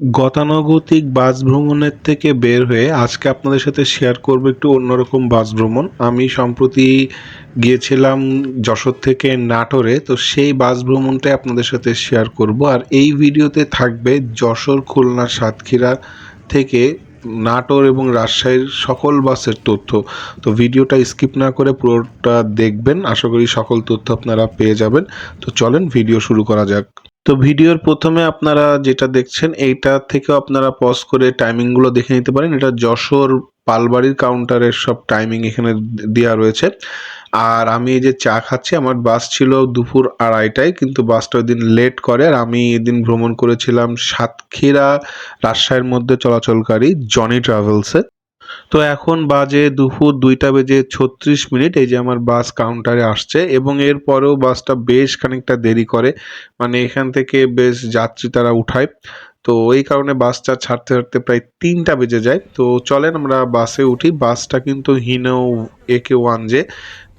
গতানুগতিক বাস ভ্রমণের থেকে বের হয়ে আজকে আপনাদের সাথে শেয়ার করব একটু অন্যরকম বাস ভ্রমণ আমি সম্প্রতি গিয়েছিলাম যশোর থেকে নাটোরে, তো সেই বাস ভ্রমণটাই আপনাদের সাথে শেয়ার করব। আর এই ভিডিওতে থাকবে যশোর, খুলনা, সাতক্ষীরা থেকে নাটোর এবং রাজশাহীর সকল বাসের তথ্য। তো ভিডিওটা স্কিপ না করে পুরোটা দেখবেন। আশা করি সকল তথ্য আপনারা পেয়ে যাবেন। তো চলেন, ভিডিও শুরু করা যাক। তো ভিডিওর প্রথমে আপনারা যেটা দেখছেন, এইটা থেকেও আপনারা পজ করে টাইমিংগুলো দেখে নিতে পারেন। এটা যশোর পালবাড়ির কাউন্টারের সব টাইমিং এখানে দেওয়া রয়েছে। আর আমি এই যে চা খাচ্ছি, আমার বাস ছিল দুপুর আড়াইটায়, কিন্তু বাসটা ওই দিন লেট করে। আর আমি এদিন ভ্রমণ করেছিলাম সাতক্ষীরা রাজশাহীর মধ্যে চলাচলকারী জনি ট্রাভেলসে তো এখন বাজে দুপুর দুইটা বেজে ছত্রিশ মিনিট, এই যে আমার বাস কাউন্টারে আসছে এবং এর পরেও বাসটা বেশ খানিকটা দেরি করে। মানে এখান থেকে বেশ যাত্রী তারা উঠায়। তো এই কারণে বাসটা ছাড়তে ছাড়তে প্রায় তিনটা বেজে যায়। তো চলেন আমরা বাসে উঠি। বাসটা কিন্তু হিনো একে ওয়ান যে।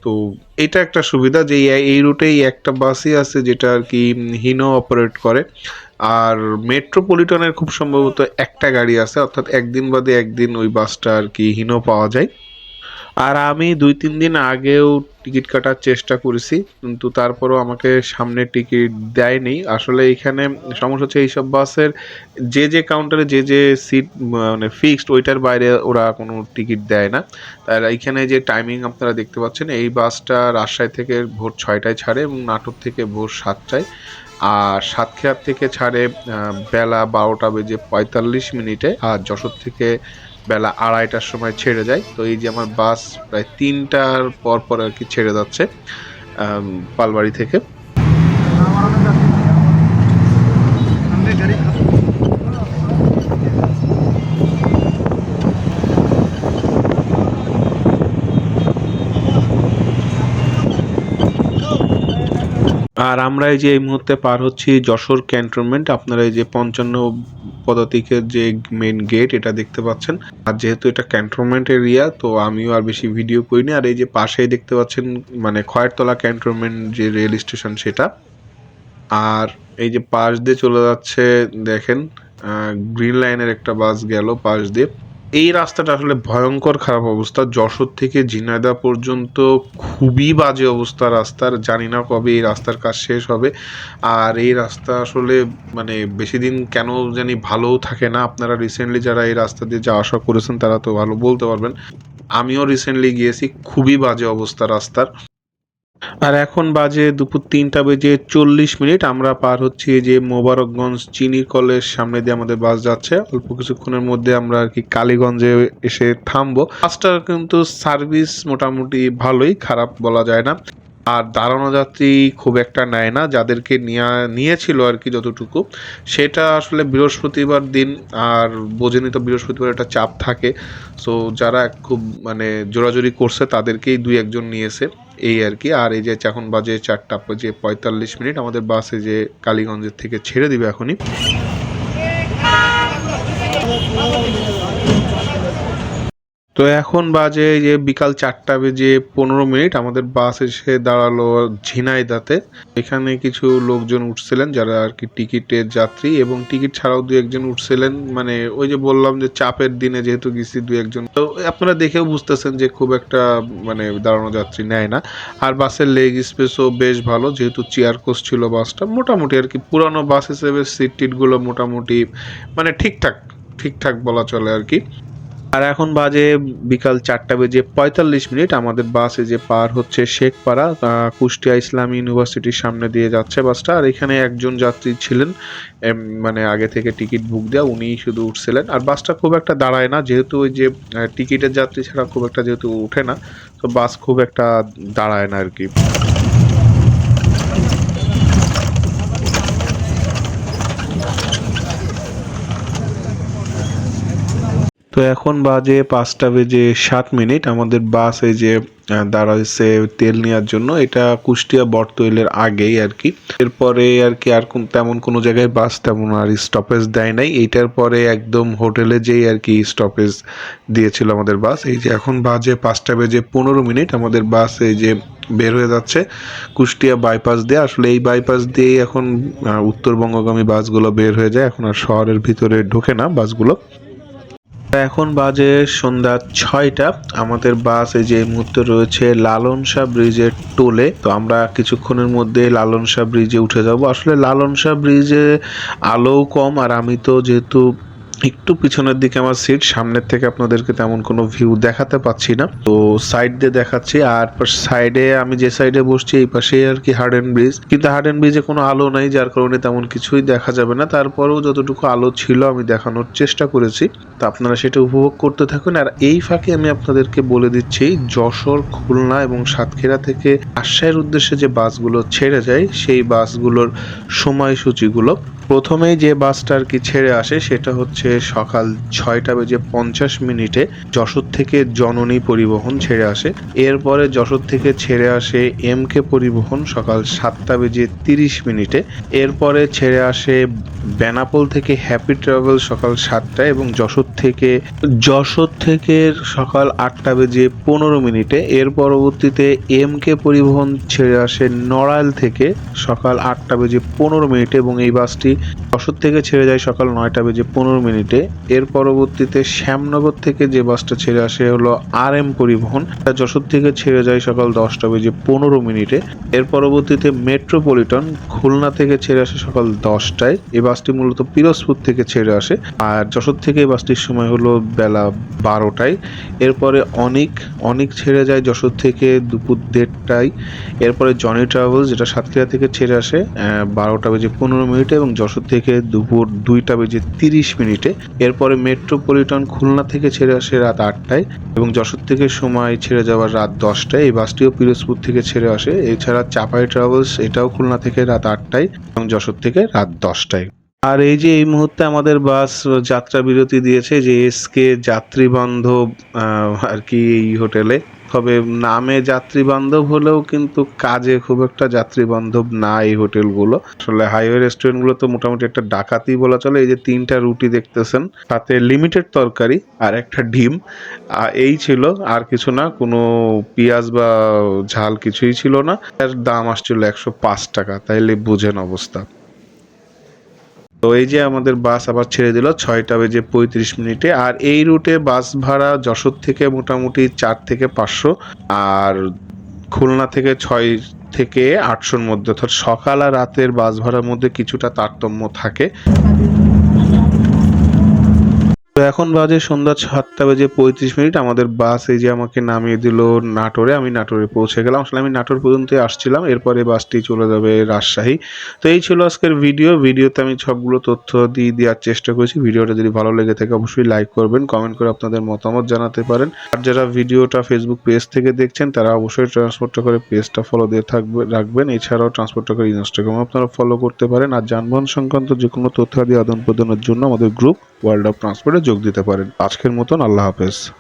তো এটা একটা সুবিধা যে এই রুটেই একটা বাসই আছে যেটা আর কি হিনো অপারেট করে। আর মেট্রোপলিটনের খুব সম্ভবত একটা গাড়ি আছে, অর্থাৎ একদিন বাদে একদিন ওই বাসটা আর কি হিনো পাওয়া যায়। আর আমি দুই তিন দিন আগেও টিকিট কাটার চেষ্টা করেছি, কিন্তু তারপরেও আমাকে সামনে টিকিট দেয়নি। আসলে এখানে সমস্যা হচ্ছে এইসব বাসের যে যে কাউন্টারে যে যে সিট মানে ফিক্সড ওইটার বাইরে ওরা কোনো টিকিট দেয় না। তার এইখানে যে টাইমিং আপনারা দেখতে পাচ্ছেন, এই বাসটা রাজশাহী থেকে ভোর ছয়টায় ছাড়ে এবং নাটোর থেকে ভোর সাতটায়। আর সাতক্ষীরা থেকে ছাড়ে বেলা বারোটা বেজে পঁয়তাল্লিশ মিনিটে, আর যশোর থেকে বেলা আড়াইটার সময় ছেড়ে যায়। তো এই যে আমার বাস প্রায় তিনটার পর পর আর কি ছেড়ে যাচ্ছে পালবাড়ি থেকে। আর আমরা এই যে এই মুহূর্তে পার হচ্ছি যশোর ক্যান্টনমেন্ট। আপনারা এই যে পঞ্চান্ন পদাতিকের যে মেন গেট এটা দেখতে পাচ্ছেন। আর যেহেতু এটা ক্যান্টনমেন্ট এরিয়া, তো আমিও আর বেশি ভিডিও করিনি। আর এই যে পাশেই দেখতে পাচ্ছেন মানে খয়েরতলা ক্যান্টনমেন্ট যে রেল স্টেশন সেটা। আর এই যে পাশ দিয়ে চলে যাচ্ছে, দেখেন গ্রিন লাইনের একটা বাস গেল পাশ দিয়ে। এই রাস্তাটা আসলে ভয়ঙ্কর খারাপ অবস্থা। যশোর থেকে ঝিনাইদহ পর্যন্ত খুবই বাজে অবস্থা রাস্তার। জানি না কবে এই রাস্তার কাজ শেষ হবে। আর এই রাস্তা আসলে মানে বেশি দিন কেন জানি ভালোও থাকে না। আপনারা রিসেন্টলি যারা এই রাস্তা দিয়ে যাওয়া আসা করেছেন, তারা তো ভালো বলতে পারবেন। আমিও রিসেন্টলি গিয়েছি। খুবই বাজে অবস্থা রাস্তার। আর এখন বাজে দুপুর তিনটা বেজে চল্লিশ মিনিট। আমরা পার হচ্ছি যে মোবারকগঞ্জ চিনি কলের সামনে দিয়ে আমাদের বাস যাচ্ছে। অল্প কিছুক্ষণের মধ্যে আমরা আর কি কালীগঞ্জে এসে থামবো। বাসটার কিন্তু সার্ভিস মোটামুটি ভালোই, খারাপ বলা যায় না। আর দাঁড়ানো যাত্রী খুব একটা নেয় না, যাদেরকে নিয়ে, নিয়েছিল আর কি যতটুকু। সেটা আসলে বৃহস্পতিবার দিন, আর বোঝেনি তো বৃহস্পতিবার একটা চাপ থাকে। সো যারা খুব মানে জোরাজুরি করছে, তাদেরকেই দুই একজন নিয়েছে। এই আর কি। আর এই যে এখন বাজে চারটা বাজে পঁয়তাল্লিশ মিনিট, আমাদের বাসে যে কালীগঞ্জের থেকে ছেড়ে দিবে এখনই। তো এখন বাজে যে বিকাল চারটা বেজে পনেরো মিনিট, আমাদের বাস এসে দাঁড়াল ঝিনাইদাতে। এখানে কিছু লোকজন উঠছিলেন যারা আর কি টিকিটের যাত্রী এবং টিকিট ছাড়াও দু একজন উঠছিলেন। মানে ওই যে বললাম যে চাপের দিনে যেহেতু গেছি দু একজন। তো আপনারা দেখেও বুঝতেছেন যে খুব একটা মানে দাঁড়ানো যাত্রী নেয় না। আর বাসের লেগ স্পেসও বেশ ভালো, যেহেতু চেয়ার কোচ ছিল বাসটা। মোটামুটি আর কি পুরানো বাস হিসেবে সিট টিটগুলো মোটামুটি মানে ঠিকঠাক ঠিকঠাক বলা চলে আর কি। আর এখন বাজে বিকাল চারটা বেজে পঁয়তাল্লিশ মিনিট। আমাদের বাস যে পার হচ্ছে শেখপাড়া কুষ্টিয়া ইসলামী ইউনিভার্সিটির সামনে দিয়ে যাচ্ছে বাসটা আর এখানে একজন যাত্রী ছিলেন মানে আগে থেকে টিকিট বুক দেওয়া উনিই শুধু উঠছিলেন। আর বাসটা খুব একটা দাঁড়ায় না, যেহেতু ওই যে টিকিটের যাত্রী ছাড়া খুব একটা যেহেতু ওঠে না, তো বাস খুব একটা দাঁড়ায় না আর কি। এখন বাজে পাঁচটা বেজে সাত মিনিট। আমাদের বাস এই যে দাঁড়াইছে তেল নেওয়ার জন্য। এটা কুষ্টিয়া বটতৈলের আগেই আর কি। এরপরে আর কি আর কোন- তেমন কোনো জায়গায় বাস তেমন আর স্টপেজ দেয় নাই। এইটার পরে একদম হোটেলে যেই আর কি স্টপেজ দিয়েছিল আমাদের বাস। এই যে এখন বাজে পাঁচটা বেজে পনেরো মিনিট। আমাদের বাস এই যে বের হয়ে যাচ্ছে কুষ্টিয়া বাইপাস দিয়ে। আসলে এই বাইপাস দিয়েই এখন উত্তরবঙ্গগামী বাসগুলো বের হয়ে যায়। এখন আর শহরের ভিতরে ঢোকে না বাসগুলো। এখন বাজে সন্ধ্যা ছয়টা। আমাদের বাস এই যে মুহূর্তে রয়েছে লালন শাহ ব্রিজের টোলে। তো আমরা কিছুক্ষণের মধ্যে লালন শাহ ব্রিজে উঠে যাব। আসলে লালন শাহ ব্রিজে আলো কম আর আমি তো যেহেতু একটু পিছনের দিকে আমার সিট সামনের থেকে আপনাদেরকে তেমন কোনো ভিউ দেখাতে পাচ্ছি না। তো সাইড দিয়ে দেখাচ্ছি, আর সাইডে আমি যে সাইডে বসছি, এই পাশে আর কি হার্ডেন ব্রিজ কিন্তু হার্ডেন ব্রিজে কোনো আলো নাই, যার কারণে তেমন কিছুই দেখা যাবে না। তারপরেও যতটুকু আলো ছিল, আমি দেখানোর চেষ্টা করেছি। তো আপনারা সেটা উপভোগ করতে থাকুন। আর এই ফাঁকে আমি আপনাদেরকে বলে দিচ্ছি, যশোর, খুলনা এবং সাতক্ষীরা থেকে রাজশাহীর উদ্দেশ্যে যে বাসগুলো ছেড়ে যায়, সেই বাসগুলোর সময়সূচিগুলো। প্রথমেই যে বাসটা আর কি ছেড়ে আসে সেটা হচ্ছে সকাল ছয়টা বেজে পঞ্চাশ মিনিটে যশোর থেকে জননী পরিবহন ছেড়ে আসে। এরপরে যশোর থেকে ছেড়ে আসে এম কে পরিবহন সকাল সাতটা বেজে তিরিশ মিনিটে। এরপরে ছেড়ে আসে বেনাপোল থেকে হ্যাপি ট্রাভেল সকাল সাতটায় এবং যশোর থেকে যশোর থেকে সকাল আটটা বেজে পনেরো মিনিটে। এর পরবর্তীতে এম কে পরিবহন ছেড়ে আসে নড়াইল থেকে সকাল আটটা বেজে পনেরো মিনিটে এবং এই বাসটি যশোর থেকে ছেড়ে যায় সকাল নয়টা বেজে পনেরো মিনিটে। এর পরবর্তীতে শ্যামনগর থেকে যে বাসটা ছেড়ে আসে হলো আর এম পরিবহন। এটা যশোর থেকে ছেড়ে যায় সকাল দশটা বেজে পনেরো মিনিটে। এর পরবর্তীতে মেট্রোপলিটন খুলনা থেকে ছেড়ে আসে সকাল দশটায়। এই বাসটি মূলত পিরোজপুর থেকে ছেড়ে আসে। আর যশোর থেকে এই বাসটির সময় হলো বেলা বারোটায়। এরপরে অনেক অনেক ছেড়ে যায় যশোর থেকে দুপুর দেড়টায়। এরপরে জনি ট্রাভেলস, যেটা সাতক্ষীরা থেকে ছেড়ে আসে বারোটা বেজে পনেরো মিনিটে এবং যশোর থেকে দুপুর দুইটা বেজে তিরিশ মিনিটে। এরপরে মেট্রোপলিটন খুলনা থেকে ছেড়ে আসে রাত আটটায় এবং যশোর থেকে সময় ছেড়ে যাওয়ার রাত দশটায়। এই বাসটিও পিরোজপুর থেকে ছেড়ে আসে। এছাড়া চাপাই ট্রাভেলস, এটাও খুলনা থেকে রাত আটটায় এবং যশোর থেকে রাত দশটায়। আর এই যে এই মুহূর্তে আমাদের বাস যাত্রা বিরতি দিয়েছে যে এসকে যাত্রী বান্ধব আর কি এই হোটেলে। তবে নামে যাত্রী বান্ধব হলেও কিন্তু কাজে খুব একটা যাত্রী বান্ধব না এই হোটেলগুলো। আসলে হাইওয়ে রেস্টুরেন্টগুলো তো মোটামুটি একটা ডাকাতি বলা চলে। এই যে তিনটা রুটি দেখতেছেন তাতে লিমিটেড তরকারি আর একটা ডিম। এই ছিল আর কিছু না, কোনো পেঁয়াজ বা ঝাল কিছুই ছিল না। এর দাম আসছিল একশো পাঁচ টাকা, তাইলে বুঝেন অবস্থা। তো এই যে আমাদের বাস আবার ছেড়ে দিল, ছয়টা বেজে পঁয়ত্রিশ মিনিটে। আর এই রুটে বাস ভাড়া যশোর থেকে মোটামুটি চার থেকে পাঁচশো, আর খুলনা থেকে ছয় থেকে আটশোর মধ্যে। অর্থাৎ সকাল আর রাতের বাস ভাড়ার মধ্যে কিছুটা তারতম্য থাকে। এখন বাজে সন্ধ্যা সাতটা বেজে পঁয়ত্রিশ মিনিট। আমাদের বাস এই যে আমাকে নামিয়ে দিল নাটোরে, আমি নাটোরে পৌঁছে গেলাম। আসলে আমি নাটোর পর্যন্ত আসছিলাম। এরপরে বাসটি চলে যাবে রাজশাহী। তো এই ছিল আজকের ভিডিও ভিডিওতে আমি সবগুলো তথ্য দিয়ে দেওয়ার চেষ্টা করেছি। ভিডিওটা যদি ভালো লেগে থাকে, অবশ্যই লাইক করবেন কমেন্ট করে আপনাদের মতামত জানাতে পারেন। আর যারা ভিডিওটা ফেসবুক পেজ থেকে দেখছেন, তারা অবশ্যই ট্রান্সপোর্ট করে পেজটা ফলো দিয়ে থাকবে, রাখবেন। এছাড়াও ট্রান্সপোর্ট করে ইনস্টাগ্রাম আপনারা ফলো করতে পারেন। আর যানবাহন সংক্রান্ত যে কোনো তথ্যাদি আদান প্রদানের জন্য আমাদের গ্রুপ ওয়ার্ল্ড অফ ট্রান্সপোর্টে যোগ দিতে পারেন। আজকের মতন আল্লাহ হাফেজ।